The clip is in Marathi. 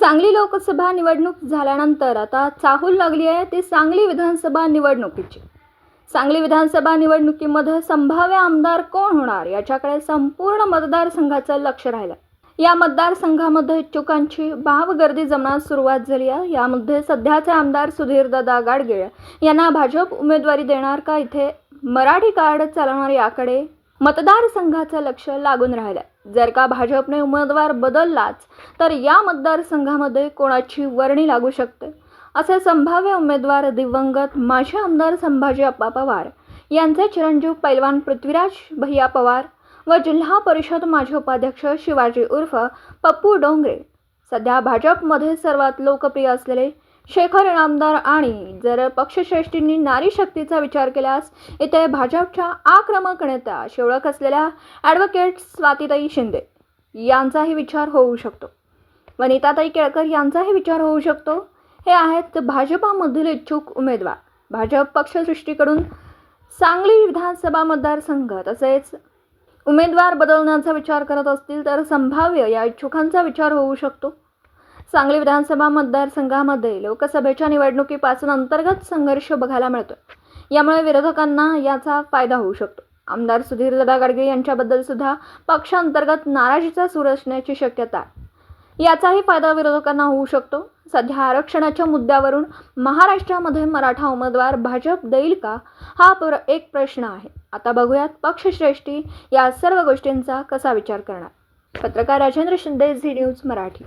सांगली लोकसभा निवडणूक झाल्यानंतर आता चाहूल लागली आहे ती सांगली विधानसभा निवडणुकीची. सांगली विधानसभा निवडणुकीमध्ये संभाव्य आमदार कोण होणार याच्याकडे संपूर्ण मतदारसंघाचं लक्ष राहिलं या मतदारसंघामध्ये इच्छुकांची भावगर्दी जमण्यास सुरुवात झाली आहे. यामध्ये सध्याचे आमदार सुधीरदादा गाडगीळ. यांना भाजप उमेदवारी देणार का? इथे मराठी कार्ड चालवणार याकडे मतदारसंघाचं लक्ष लागून राहिलं जर का भाजपने उमेदवार बदललाच तर या मतदारसंघामध्ये कोणाची वर्णी लागू शकते? असे संभाव्य उमेदवार दिवंगत माजी आमदार संभाजी अप्पा पवार यांचे चिरंजीव पैलवान पृथ्वीराज भैया पवार व जिल्हा परिषद माजी उपाध्यक्ष शिवाजी उर्फ पप्पू डोंगरे. सध्या भाजपमध्ये सर्वात लोकप्रिय असलेले शेखर इनामदार आणि जर पक्षश्रेष्ठींनी नारी शक्तीचा विचार केल्यास इथे भाजपच्या आक्रमक नेत्या अशी ओळख असलेल्या ॲडव्होकेट स्वातीताई शिंदे यांचाही विचार होऊ शकतो. वनिताताई केळकर यांचाही विचार होऊ शकतो. हे आहेत भाजपामधील इच्छुक उमेदवार. भाजप पक्षसृष्टीकडून सांगली विधानसभा मतदारसंघ तसेच उमेदवार बदलण्याचा विचार करत असतील तर संभाव्य या इच्छुकांचा विचार होऊ शकतो. सांगली विधानसभा मतदारसंघामध्ये लोकसभेच्या निवडणुकीपासून अंतर्गत संघर्ष बघायला मिळतो यामुळे विरोधकांना याचा फायदा होऊ शकतो. आमदार सुधीरदादा गाडगे यांच्याबद्दल सुद्धा पक्षांतर्गत नाराजीचा सूर असण्याची शक्यता आहे. याचाही फायदा विरोधकांना होऊ शकतो. सध्या आरक्षणाच्या मुद्द्यावरून महाराष्ट्रामध्ये मराठा उमेदवार भाजप देईल का? हा पर एक प्रश्न आहे. आता बघूयात पक्षश्रेष्ठी या सर्व गोष्टींचा कसा विचार करणार? पत्रकार राजेंद्र शिंदे झी न्यूज मराठी.